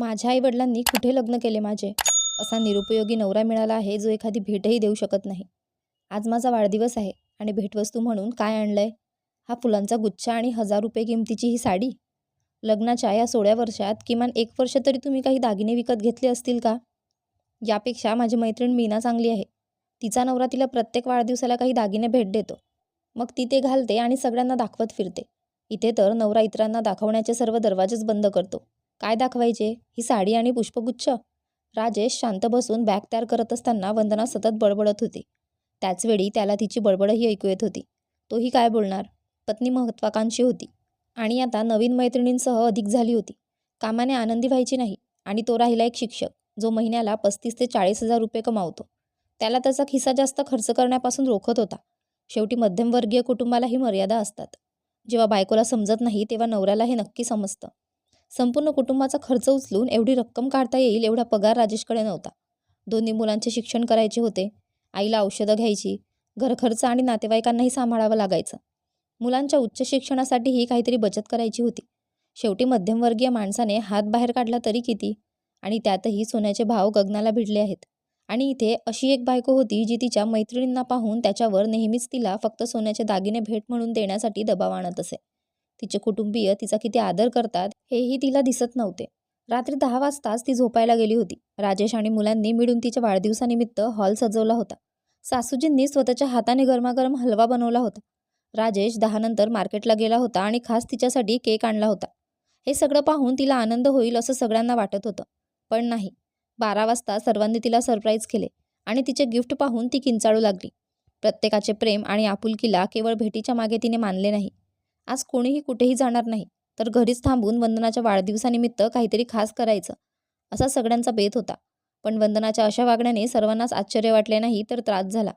माझ्या आईवडिलांनी कुठे लग्न केले माझे? असा निरुपयोगी नवरा मिळाला आहे जो एखादी भेटही देऊ शकत नाही. आज माझा वाढदिवस आहे आणि भेटवस्तू म्हणून काय आणलंय? हा फुलांचा गुच्छ आणि हजार रुपये किमतीची ही साडी? लग्नाच्या या सोळ्या वर्षात किमान एक वर्ष तरी तुम्ही काही दागिने विकत घेतले असतील का? यापेक्षा माझी मैत्रीण मीना चांगली आहे. तिचा नवरा तिला प्रत्येक वाढदिवसाला काही दागिने भेट देतो. मग ती ते घालते आणि सगळ्यांना दाखवत फिरते. इथे तर नवरा इतरांना दाखवण्याचे सर्व दरवाजेच बंद करतो. काय दाखवायचे? ही साडी आणि पुष्पगुच्छ? राजेश शांत बसून बॅग तयार करत असताना वंदना सतत बडबडत होती. त्याचवेळी त्याला तिची बडबडही ऐकू येत होती. तोही काय बोलणार? पत्नी महत्त्वाकांक्षी होती. आणि आता नवीन मैत्रिणींसह अधिक झाली होती. कामाने आनंदी व्हायची नाही आणि तो राहिला एक शिक्षक जो महिन्याला पस्तीस ते चाळीस हजार रुपये कमावतो. त्याला त्याचा खिसा जास्त खर्च करण्यापासून रोखत होता. शेवटी मध्यमवर्गीय कुटुंबालाही मर्यादा असतात. जेव्हा बायकोला समजत नाही तेव्हा नवऱ्याला हे नक्की समजतं. संपूर्ण कुटुंबाचा खर्च उचलून एवढी रक्कम काढता येईल एवढा पगार राजेशकडे नव्हता. दोन्ही मुलांचे शिक्षण करायचे होते. आईला औषधं घ्यायची घरखर्च आणि नातेवाईकांनाही सांभाळावं लागायचं. मुलांच्या उच्च शिक्षणासाठीही काहीतरी बचत करायची होती. शेवटी मध्यमवर्गीय माणसाने हात बाहेर काढला तरी किती? आणि त्यातही सोन्याचे भाव गगनाला भिडले आहेत. आणि इथे अशी एक बायको होती जी तिच्या मैत्रिणींना पाहून त्याच्यावर नेहमीच तिला फक्त सोन्याचे दागिने भेट म्हणून देण्यासाठी दबाव आणत असे. तिचे कुटुंबीय तिचा किती आदर करतात हेही तिला दिसत नव्हते. रात्री दहा वाजताच ती झोपायला गेली होती. राजेश आणि मुलांनी मिळून तिच्या वाढदिवसानिमित्त हॉल सजवला होता. सासूजींनी स्वतःच्या हाताने गरमागरम हलवा बनवला होता. राजेश दहानंतर मार्केटला गेला होता आणि खास तिच्यासाठी केक आणला होता. हे सगळं पाहून तिला आनंद होईल असं सगळ्यांना वाटत होतं. पण नाही. बारा वाजता सर्वांनी तिला सरप्राईज केले आणि तिचे गिफ्ट पाहून ती किंचाळू लागली. प्रत्येकाचे प्रेम आणि आपुलकीला केवळ भेटीच्या मागे तिने मानले नाही. आज कोणीही कुठेही जाणार नाही तर घरीच थांबून वंदनाच्या वाढदिवसानिमित्त काहीतरी खास करायचं असा सगळ्यांचा बेत होता. पण वंदनाच्या अशा वागण्याने सर्वांनाच आश्चर्य वाटले नाही तर त्रास झाला.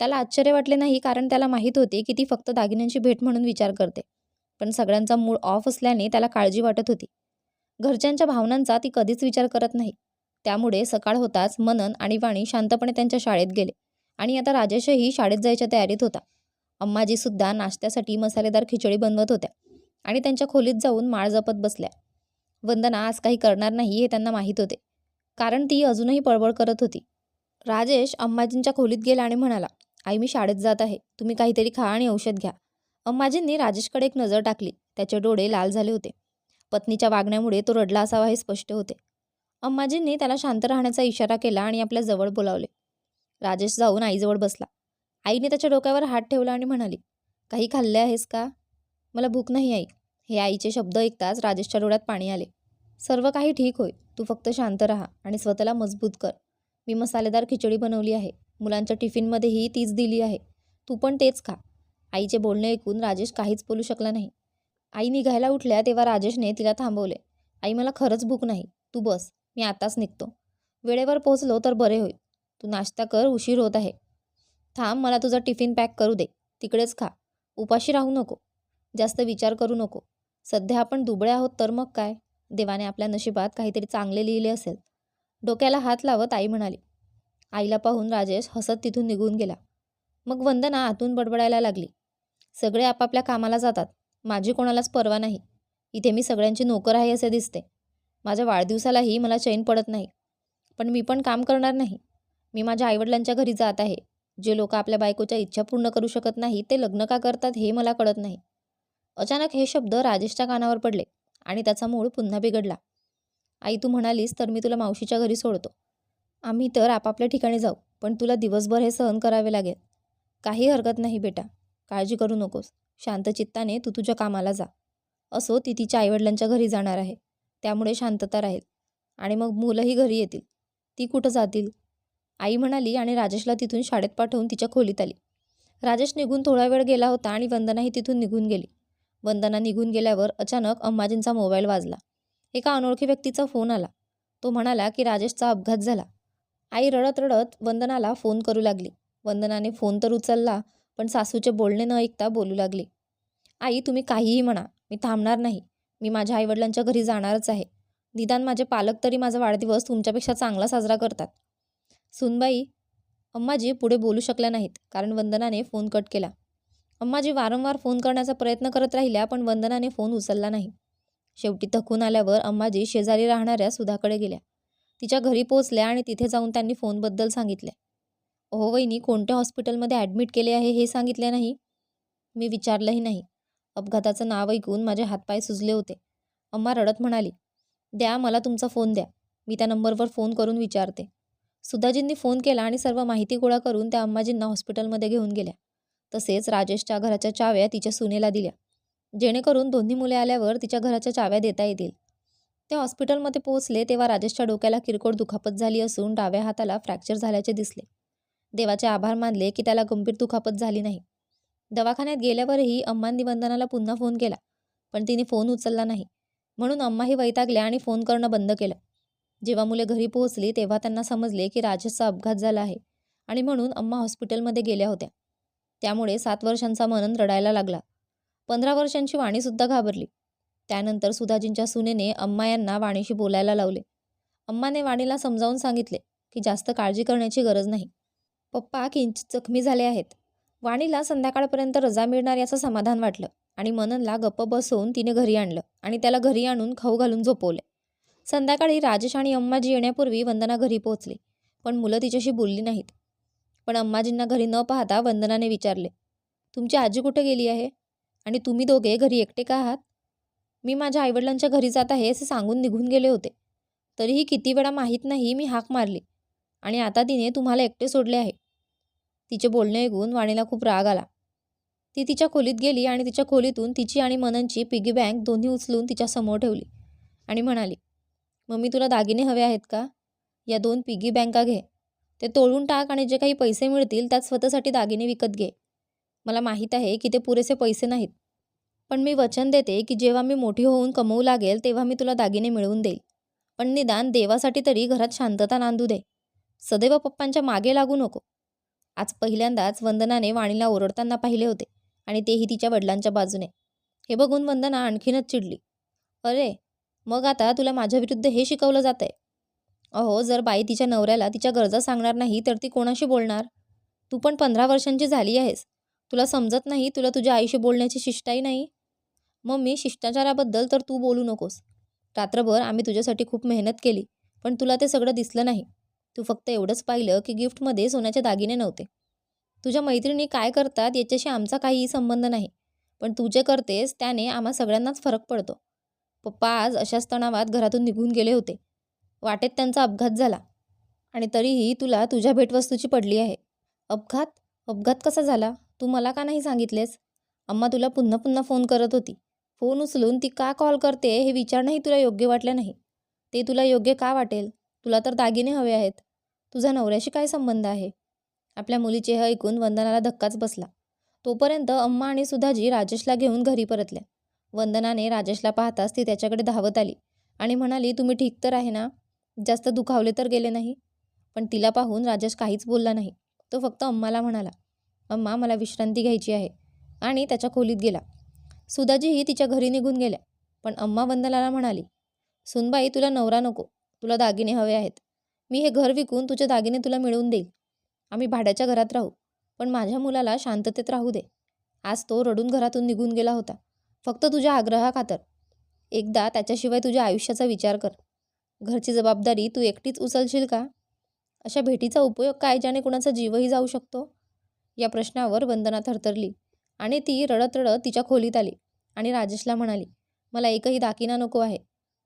त्याला आश्चर्य वाटले नाही कारण त्याला माहीत होते की ती फक्त दागिन्यांची भेट म्हणून विचार करते. पण सगळ्यांचा मूड ऑफ असल्याने त्याला काळजी वाटत होती. घरच्यांच्या भावनांचा ती कधीच विचार करत नाही. त्यामुळे सकाळ होताच मनन आणि वाणी शांतपणे त्यांच्या शाळेत गेले आणि आता राजेशही शाळेत जायच्या तयारीत होता. अम्माजीसुद्धा नाश्त्यासाठी मसालेदार खिचडी बनवत होत्या आणि त्यांच्या खोलीत जाऊन माळ जपत बसल्या. वंदना आज काही करणार नाही हे त्यांना माहीत होते. कारण ती अजूनही पळबळ करत होती. राजेश अम्माजींच्या खोलीत गेला आणि म्हणाला आई मी शाळेत जात आहे. तुम्ही काहीतरी खा आणि औषध घ्या. अम्माजींनी राजेशकडे एक नजर टाकली. त्याचे डोळे लाल झाले होते. पत्नीच्या वागण्यामुळे तो रडला असावा हे स्पष्ट होते. अम्माजींनी त्याला शांत राहण्याचा इशारा केला आणि आपल्या जवळ बोलावले. राजेश जाऊन आईजवळ बसला. आईने त्याच्या डोक्यावर हात ठेवला आणि म्हणाली काही खाल्ले आहेस का? मला भूक नाही आई. हे आईचे शब्द ऐकताच राजेशच्या डोळ्यात पाणी आले. सर्व काही ठीक होईल तू फक्त शांत राहा आणि स्वतःला मजबूत कर. मी मसालेदार खिचडी बनवली आहे. मुलांच्या टिफिनमध्येही तीच दिली आहे. तू पण तेच खा. आईचे बोलणे ऐकून राजेश काहीच बोलू शकला नाही. आई निघायला उठल्या तेव्हा राजेशने तिला थांबवले आई मला खरंच भूक नाही. तू बस. मी आताच निघतो. वेळेवर पोहोचलो तर बरे होईल. तू नाश्ता कर. उशीर होत आहे. थांब मला तुझा टिफिन पॅक करू दे. तिकडेच खा. उपाशी राहू नको. जास्त विचार करू नको. सध्या आपण दुबळे आहोत तर मग काय? देवाने आपल्या नशिबात काहीतरी चांगले लिहिले असेल. डोक्याला हात लावत आई म्हणाली. आईला पाहून राजेश हसत तिथून निघून गेला. मग वंदना आतून बडबडायला लागली. सगळे आपापल्या कामाला जातात. माझी कोणालाच पर्वा नाही. इथे मी सगळ्यांची नोकर आहे असे दिसते. माझ्या वाढदिवसालाही मला चैन पडत नाही. पण मी पण काम करणार नाही. मी माझ्या आईवडिलांच्या घरी जात आहे. जे लोक आपल्या बायकोच्या इच्छा पूर्ण करू शकत नाही ते लग्न का करतात हे मला कळत नाही. अचानक हे शब्द राजेशच्या कानावर पडले आणि त्याचा मूळ पुन्हा बिघडला. आई तू म्हणालीस तर मी तुला मावशीच्या घरी सोडतो. आम्ही तर आपापल्या ठिकाणी जाऊ पण तुला दिवसभर हे सहन करावे लागेल. काही हरकत नाही बेटा काळजी करू नकोस. शांत चित्ताने तू तुझ्या कामाला जा. असो ती तिच्या आईवडिलांच्या घरी जाणार आहे. त्यामुळे शांतता राहील आणि मग मुलंही घरी येतील. ती कुठं जातील? आई म्हणाली आणि राजेशला तिथून शाळेत पाठवून तिच्या खोलीत आली. राजेश निघून थोडा वेळ गेला होता आणि वंदनाही तिथून निघून गेली. वंदना निघून गेल्यावर अचानक अम्माजींचा मोबाईल वाजला. एका अनोळखी व्यक्तीचा फोन आला. तो म्हणाला की राजेशचा अपघात झाला. आई रडत रडत वंदनाला फोन करू लागली. वंदनाने फोन तर उचलला पण सासूचे बोलणे न ऐकता बोलू लागली. आई तुम्ही काहीही म्हणा. मी थांबणार नाही. मी माझ्या आईवडिलांच्या घरी जाणारच आहे. निदान माझे पालक तरी माझा वाढदिवस तुमच्यापेक्षा चांगला साजरा करतात. सुनबाई अम्माजी पुढे बोलू शकल्या नाहीत कारण वंदनाने फोन कट केला. अम्माजी वारंवार फोन करण्याचा प्रयत्न करत राहिल्या पण वंदनाने फोन उचलला नाही. शेवटी थकून आल्यावर अम्माजी शेजारी राहणाऱ्या सुधाकडे गेल्या. तिच्या घरी पोहोचल्या आणि तिथे जाऊन त्यांनी फोनबद्दल सांगितले. अहो वहिनी कोणत्या हॉस्पिटलमध्ये ॲडमिट केले आहे हे सांगितले नाही? मी विचारलंही नाही. अपघाताचं नाव ऐकून माझे हातपाय सुजले होते. अम्मा रडत म्हणाली द्या मला तुमचा फोन द्या. मी त्या नंबरवर फोन करून विचारते. सुधाजींनी फोन केला आणि सर्व माहिती गोळा करून त्या अम्माजींना हॉस्पिटलमध्ये घेऊन गेल्या. तसेच राजेशच्या घराच्या चाव्या तिच्या सुनेला दिल्या. जेणेकरून दोन्ही मुले आल्यावर तिच्या घराच्या चाव्या देता येतील. ते हॉस्पिटलमध्ये पोहोचले तेव्हा राजेशच्या डोक्याला किरकोळ दुखापत झाली असून डाव्या हाताला फ्रॅक्चर झाल्याचे दिसले. देवाचे आभार मानले की त्याला गंभीर दुखापत झाली नाही. दवाखान्यात गेल्यावरही अम्मांनी वंदनाला पुन्हा फोन केला पण तिने फोन उचलला नाही. म्हणून अम्माही वैतागल्या आणि फोन करणं बंद केलं. जेव्हा मुले घरी पोहोचली तेव्हा त्यांना समजले की राजेशचा अपघात झाला आहे आणि म्हणून अम्मा हॉस्पिटलमध्ये गेल्या होत्या. त्यामुळे सात वर्षांचा मनन रडायला लागला. पंधरा वर्षांची वाणीसुद्धा घाबरली. त्यानंतर सुधाजींच्या सुनेने अम्मा यांना वाणीशी बोलायला लावले. अम्माने वाणीला समजावून सांगितले की जास्त काळजी करण्याची गरज नाही. पप्पा किंचित जखमी झाले आहेत. वाणीला संध्याकाळपर्यंत रजा मिळणार याचं समाधान वाटलं आणि मननला गप्प बसवून तिने घरी आणलं आणि त्याला घरी आणून खाऊ घालून झोपवले. संध्याकाळी राजेश आणि अम्माजी येण्यापूर्वी वंदना घरी पोहोचली. पण मुलं तिच्याशी बोलली नाहीत. पण अम्माजींना घरी न पाहता वंदनाने विचारले तुमची आजी कुठे गेली आहे? आणि तुम्ही दोघे घरी एकटे का आहात? मी माझ्या आईवडिलांच्या घरी जात आहे असे सांगून निघून गेले होते. तरीही किती वेळा माहीत नाही मी हाक मारली. आणि आता तिने तुम्हाला एकटे सोडले आहे. तिचे बोलणे ऐकून वाणीला खूप राग आला. ती तिच्या खोलीत गेली आणि तिच्या खोलीतून तिची आणि मननची पिगी बँक दोन्ही उचलून तिच्यासमोर ठेवली आणि म्हणाली मम्मी तुला दागिने हवे आहेत का? या दोन पिगी बँका घे. ते तोडून टाक आणि जे काही पैसे मिळतील त्यात स्वतःसाठी दागिने विकत घे. मला माहीत आहे की ते पुरेसे पैसे नाहीत. पण मी वचन देते की जेव्हा मी मोठी होऊन कमवू लागेल तेव्हा मी तुला दागिने मिळवून देईल. पण निदान देवासाठी तरी घरात शांतता नांदू दे. सदैव पप्पांच्या मागे लागू नको. आज पहिल्यांदाच वंदनाने वाणीला ओरडताना पाहिले होते आणि तेही तिच्या वडिलांच्या बाजूने. हे बघून वंदना आणखीनच चिडली. अरे मग आता तुला माझ्याविरुद्ध हे शिकवलं जात आहे अहो जर बाई तिच्या नवऱ्याला तिच्या गरजा सांगणार नाही तर ती कोणाशी बोलणार? तू पण पंधरा वर्षांची झाली आहेस. तुला समजत नाही तुला तुझ्या आईशी बोलण्याची शिष्टाही नाही? मग मी शिष्टाचाराबद्दल तर तू बोलू नकोस. रात्रभर आम्ही तुझ्यासाठी खूप मेहनत केली पण तुला ते सगळं दिसलं नाही. तू फक्त एवढंच पाहिलं की गिफ्टमध्ये सोन्याचे दागिने नव्हते. तुझ्या मैत्रिणी काय करतात याच्याशी आमचा काहीही संबंध नाही. पण तू जे करतेस त्याने आम्हा सगळ्यांनाच फरक पडतो. पप्पा आज अशाच तणावात घरातून निघून गेले होते. वाटेत त्यांचा अपघात झाला. आणि तरीही तुला तुझ्या भेटवस्तूची पडली आहे. अपघात? अपघात कसा झाला? तू मला का नाही सांगितलेस? अम्मा तुला पुन्हा पुन्हा फोन करत होती. फोन उचलून ती का कॉल करते हे विचारणंही तुला योग्य वाटलं नाही. ते तुला योग्य का वाटेल? तुला तर दागिने हवे आहेत. तुझा नवऱ्याशी काय संबंध आहे? आपल्या मुलीचे हे ऐकून वंदनाला धक्काच बसला. तोपर्यंत अम्मा आणि सुधाजी राजेशला घेऊन घरी परतल्या. वंदनाने राजेशला पाहताच ती त्याच्याकडे धावत आली आणि म्हणाली तुम्ही ठीक तर आहे ना? जास्त दुखावले तर गेले नाही. पण तिला पाहून राजेश काहीच बोलला नाही. तो फक्त अम्माला म्हणाला अम्मा मला विश्रांती घ्यायची आहे. आणि त्याच्या खोलीत गेला. सुधाजीही तिच्या घरी निघून गेल्या पण अम्मा वंदनाला म्हणाली सुनबाई तुला नवरा नको. तुला दागिने हवे आहेत. मी हे घर विकून तुझे दागिने तुला मिळवून देईल. आम्ही भाड्याच्या घरात राहू पण माझ्या मुलाला शांततेत राहू दे. आज तो रडून घरातून निघून गेला होता. फक्त तुझ्या आग्रहाखातर. एकदा त्याच्याशिवाय तुझ्या आयुष्याचा विचार कर. घरची जबाबदारी तू एकटीच उचलशील का? अशा भेटीचा उपयोग काय ज्याने कुणाचा जीवही जाऊ शकतो? या प्रश्नावर वंदना थरथरली आणि ती रडत रडत तिच्या खोलीत आली आणि राजेशला म्हणाली मला एकही दाकिना नको आहे.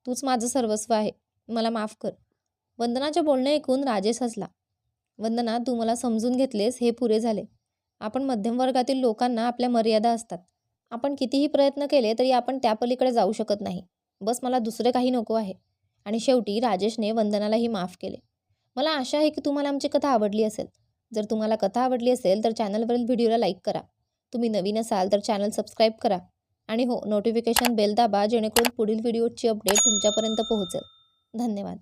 तूच माझं सर्वस्व आहे. मला माफ कर. वंदनाचे बोलणे ऐकून राजेश हसला. वंदना तू मला समजून घेतलेस हे पुरे झाले. आपण मध्यम वर्गातील लोकांना आपल्या मर्यादा असतात. आपण कितीही प्रयत्न केले तरी आपण त्या पलीकडे जाऊ शकत नाही. बस मला दुसरे काही नको आहे. आणि शेवटी राजेशने वंदनालाही माफ केले. मला आशा आहे की तुम्हाला आमची कथा आवडली असेल. जर तुम्हाला कथा आवडली असेल तर चॅनलवरील व्हिडिओला लाईक करा. तुम्ही नवीन असाल तर चॅनल सबस्क्राईब करा. आणि हो नोटिफिकेशन बेल दाबा जेणेकरून पुढील व्हिडिओची अपडेट तुमच्यापर्यंत पोहोचेल. धन्यवाद.